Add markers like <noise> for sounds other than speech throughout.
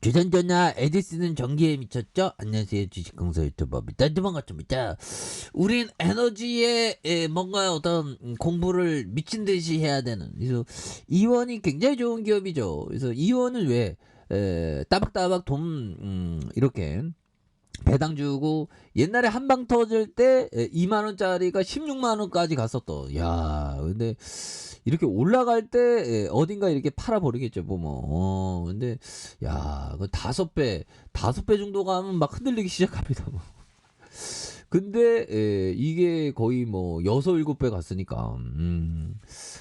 주전자나 에디슨은 전기에 미쳤죠? 안녕하세요. 주식공사 유튜버 미딴드 반갑습니다. 우린 에너지에 에, 뭔가 어떤 음, 공부를 미친 듯이 해야 되는. 그래서 이원이 굉장히 좋은 기업이죠. 그래서 이원은 왜 에, 따박따박 돈 음, 이렇게 배당 주고 옛날에 한방 터질 때 2만 원짜리가 16만 원까지 갔었던 야 근데 이렇게 올라갈 때 에, 어딘가 이렇게 팔아 버리겠죠 보면 어 근데 야 그 다섯 배 다섯 배 정도 가면 막 흔들리기 시작합니다 뭐. 근데 에, 이게 거의 뭐 여섯 일곱 배 갔으니까 음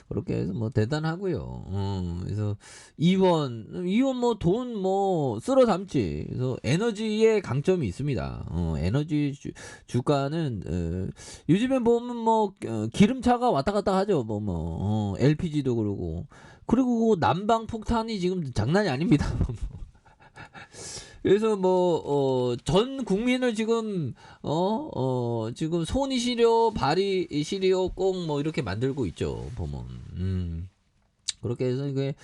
그렇게 해서 뭐 대단하고요. 음, 그래서 이원 이원 뭐 돈 뭐 쓸어 담지. 그래서 에너지의 강점이 있습니다. 어, 에너지 주, 주가는 어, 요즘에 보면 뭐 어, 기름차가 왔다 갔다 하죠. 뭐뭐 어, LPG도 그러고 그리고 그 난방 폭탄이 지금 장난이 아닙니다. <laughs> 그래서 뭐, 어, 전 국민을 지금, 어, 어, 지금 손이 시려, 발이 시려, 꼭 뭐 이렇게 만들고 있죠, 보면. 음. 그렇게 해서 이게,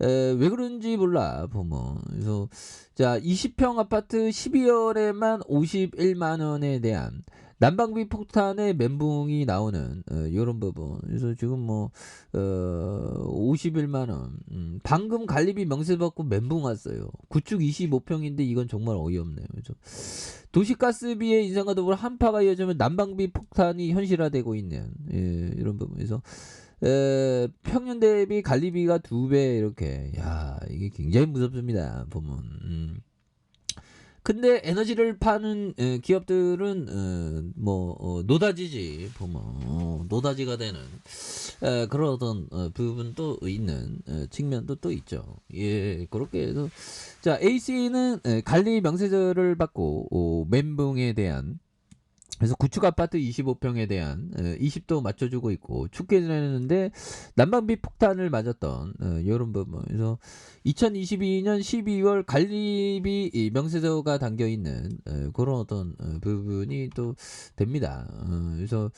에, 왜 그런지 몰라, 보면. 그래서, 자, 20평 아파트 12월에만 51만 원에 대한 난방비 폭탄의 멘붕이 나오는 어, 이런 부분. 그래서 지금 뭐 어, 51만 원. 음, 방금 관리비 명세 받고 멘붕 왔어요. 구축 25평인데 이건 정말 어이없네요. 그죠? 도시가스비의 인상과 더불어 한파가 이어지면 난방비 폭탄이 현실화되고 있는 예, 이런 부분에서 에, 평년 대비 관리비가 두 배 이렇게 야 이게 굉장히 무섭습니다 보면 음. 근데 에너지를 파는 에, 기업들은 어, 뭐 어, 노다지지 보면 어, 노다지가 되는 에, 그런 어떤 어, 부분도 있는 어, 측면도 또 있죠. 예, 그렇게 해서 자 AC는 에, 관리 명세서를 받고 어, 멘붕에 대한 그래서 구축 아파트 25평에 대한 어, 20도 맞춰주고 있고 축계했는데 난방비 폭탄을 맞았던 어, 이런 부분. 그래서 2022년 12월 관리비 이 명세서가 담겨 있는 어, 그런 어떤 어, 부분이 또 됩니다. 어, 그래서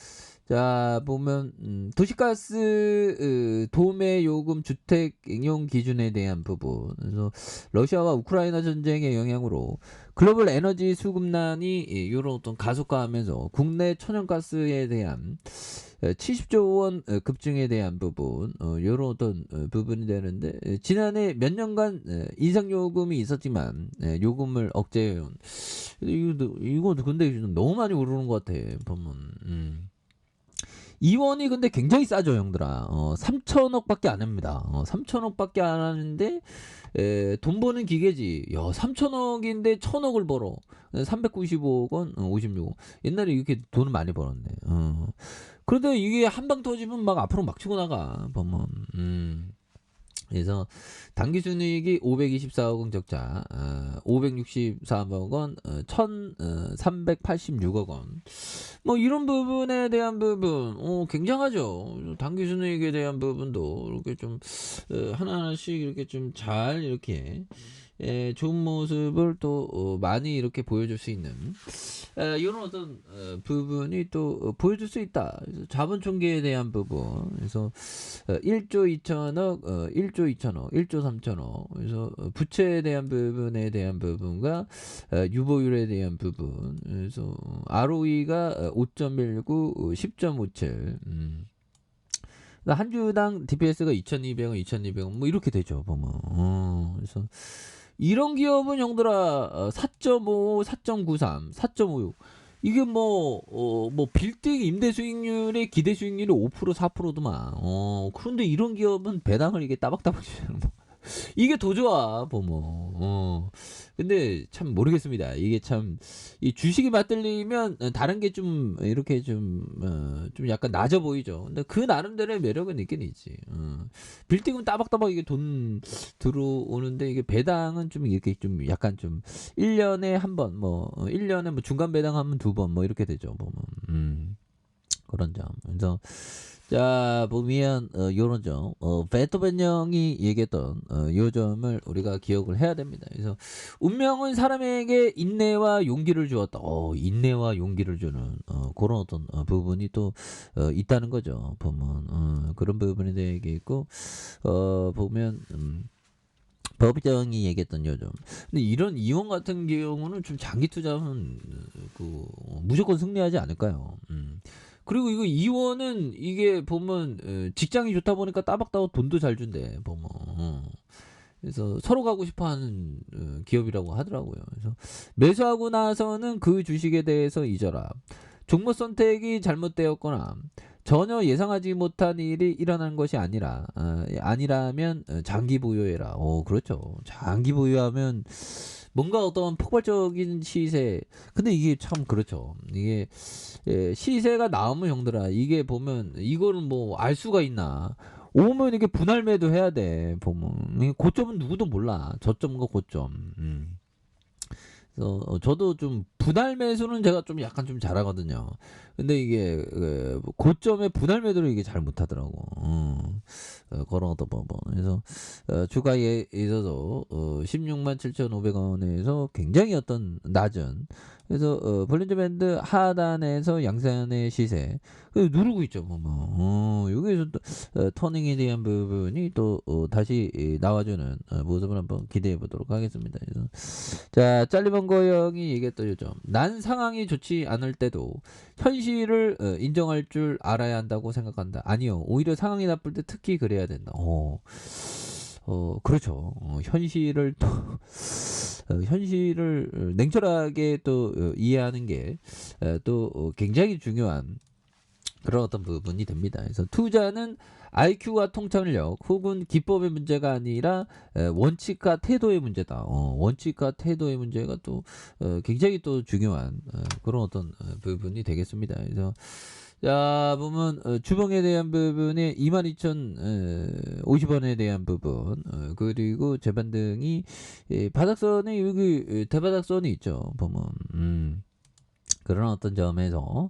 자 보면 음, 도시가스 어, 도매 요금 주택 인용 기준에 대한 부분. 그래서 러시아와 우크라이나 전쟁의 영향으로 글로벌 에너지 수급난이 이런 어떤 가속화하면서 국내 천연가스에 대한 70조 원 어, 급증에 대한 부분 어, 이런 어떤 어, 부분이 되는데 에, 지난해 몇 년간 에, 인상 요금이 있었지만 에, 요금을 억제해온 이거 이거 근데 너무 많이 오르는 것 같아 보면 음. 이원이 근데 굉장히 싸죠 형들아. 어, 3천억밖에 안 합니다. 어, 3천억밖에 안 하는데 에, 돈 버는 기계지. 야 3천억인데 1천억을 벌어. 395억 원 어, 56억. 옛날에 이렇게 돈을 많이 벌었네. 어. 그런데 이게 한 방 터지면 막 앞으로 막 치고 나가. 보면 음. 그래서 당기 순이익이 524억 원 적자, 어, 563억 원, 어, 1,386억 원. 뭐 이런 부분에 대한 부분, 어, 굉장하죠. 당기 순이익에 대한 부분도 이렇게 좀 어, 하나하나씩 이렇게 좀 잘 이렇게 에, 좋은 모습을 또 어, 많이 이렇게 보여줄 수 있는 에, 이런 어떤 어, 부분이 또 어, 보여줄 수 있다. 그래서 자본 총계에 대한 부분, 그래서 어, 1조 2천억, 어, 1조 2천억, 1조 3천억, 그래서 어, 부채에 대한 부분에 대한 부분과 어, 유보율에 대한 부분, 그래서 ROE가 5.19, 10.57. 음. 그러니까 한 주당 DPS가 2,200원, 2,200원 뭐 이렇게 되죠 보면. 어, 그래서 이런 기업은 형들아 4.5, 4.93, 4.56 이게 뭐, 어, 뭐, 빌딩 임대 수익률의 기대 수익률이 5%, 4%도만. 어, 그런데 이런 기업은 배당을 이게 따박따박 거. 이게 더 좋아, 보면. 어. 근데 참 모르겠습니다. 이게 참, 이 주식이 맞들리면 다른 게 좀, 이렇게 좀, 어, 좀 약간 낮아 보이죠. 근데 그 나름대로의 매력은 있긴 있지. 어. 빌딩은 따박따박 이게 돈 들어오는데 이게 배당은 좀 이렇게 좀 약간 좀 1년에 한 번, 뭐, 1년에 뭐 중간 배당하면 두 번, 뭐 이렇게 되죠. 보면. 음. 그런 점. 그래서, 자 보면 어, 요런 점 어, 베토벤 형이 얘기했던 어, 요 점을 우리가 기억을 해야 됩니다. 그래서 운명은 사람에게 인내와 용기를 주었다. 어, 인내와 용기를 주는 어, 그런 어떤 어, 부분이 또 어, 있다는 거죠. 보면 어, 그런 부분이 되게 있고 어, 보면 음, 법정이 얘기했던 요즘. 근데 이런 이원 같은 경우는 좀 장기 투자하면 그 무조건 승리하지 않을까요? 음. 그리고 이거 이원은 이게 보면 어, 직장이 좋다 보니까 따박따박 돈도 잘 준대 보면. 어. 그래서 서로 가고 싶어하는 어, 기업이라고 하더라고요. 그래서 매수하고 나서는 그 주식에 대해서 잊어라. 종목 선택이 잘못되었거나 전혀 예상하지 못한 일이 일어난 것이 아니라 어, 아니라면 어, 장기 보유해라. 오 그렇죠. 장기 보유하면 뭔가 어떤 폭발적인 시세. 근데 이게 참 그렇죠. 이게 예, 시세가 나오면 형들아 이게 보면 이거는 뭐 알 수가 있나? 오면 이게 분할 매도 해야 돼 보면 고점은 누구도 몰라 저점과 고점. 음. 그래서 어, 저도 좀 분할 매수는 제가 좀 약간 좀 잘하거든요. 근데 이게 그 고점의 분할 매도를 이게 잘 못하더라고. 음. 어, 그런 어떤 뭐, 뭐. 그래서 어, 주가에 있어서 어, 16만 7,500원에서 굉장히 어떤 낮은 그래서 어, 볼린저 밴드 하단에서 양산의 시세 그 누르고 있죠. 뭐, 뭐. 어, 여기에서 또 어, 터닝에 대한 부분이 또 어, 다시 이, 나와주는 어, 모습을 한번 기대해 보도록 하겠습니다. 그래서 자 짤리번 거영이 얘기했던 요점 난 상황이 좋지 않을 때도 현실을 어, 인정할 줄 알아야 한다고 생각한다. 아니요. 오히려 상황이 나쁠 때 특히 그래야 된다. 어, 어 그렇죠. 어, 현실을 또 어, 현실을 냉철하게 또 어, 이해하는 게또 어, 굉장히 중요한 그런 어떤 부분이 됩니다. 그래서 투자는 IQ와 통찰력 혹은 기법의 문제가 아니라 에, 원칙과 태도의 문제다. 어, 원칙과 태도의 문제가 또 어, 굉장히 또 중요한 어, 그런 어떤 어, 부분이 되겠습니다. 그래서 자 보면 어, 주봉에 대한 부분에 22,050원에 대한 부분 어, 그리고 재반등이 예, 바닥선에 여기 예, 대바닥선이 있죠. 보면 음. 그런 어떤 점에서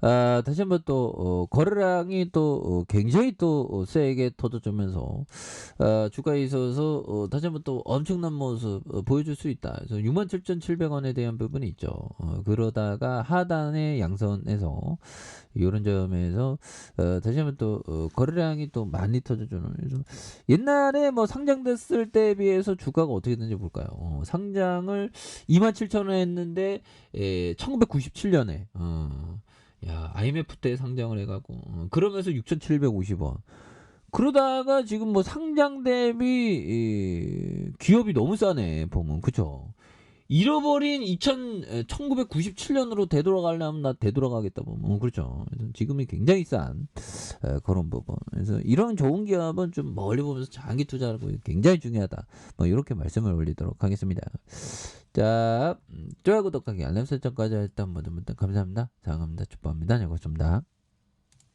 아, 다시 한번 또 어, 거래량이 또 어, 굉장히 또 어, 세게 터져주면서 아, 주가에 있어서 어, 다시 한번 또 엄청난 모습 어, 보여줄 수 있다. 그래서 67,700원에 대한 부분이 있죠. 어, 그러다가 하단의 양선에서 이런 점에서 어, 다시 한번 또 어, 거래량이 또 많이 터져주는 옛날에 뭐 상장됐을 때에 비해서 주가가 어떻게 되는지 볼까요? 어, 상장을 27,000원 했는데 에, 1997 년에 어, 야 IMF 때 상장을 해가고 어, 그러면서 6,750원. 그러다가 지금 뭐 상장 대비 이, 기업이 너무 싸네 보면 그쵸? 잃어버린 2000, 1997년으로 되돌아가려면 나 되돌아가겠다 보면 어, 그렇죠. 지금이 굉장히 싼 에, 그런 부분. 그래서 이런 좋은 기업은 좀 멀리 보면서 장기 투자하고 굉장히 중요하다. 뭐 이렇게 말씀을 올리도록 하겠습니다. 자, 음, 좋아요 구독하기 알람 설정까지 일단 모두 모두 감사합니다. 사랑합니다. 축복합니다. 네, 고맙습니다.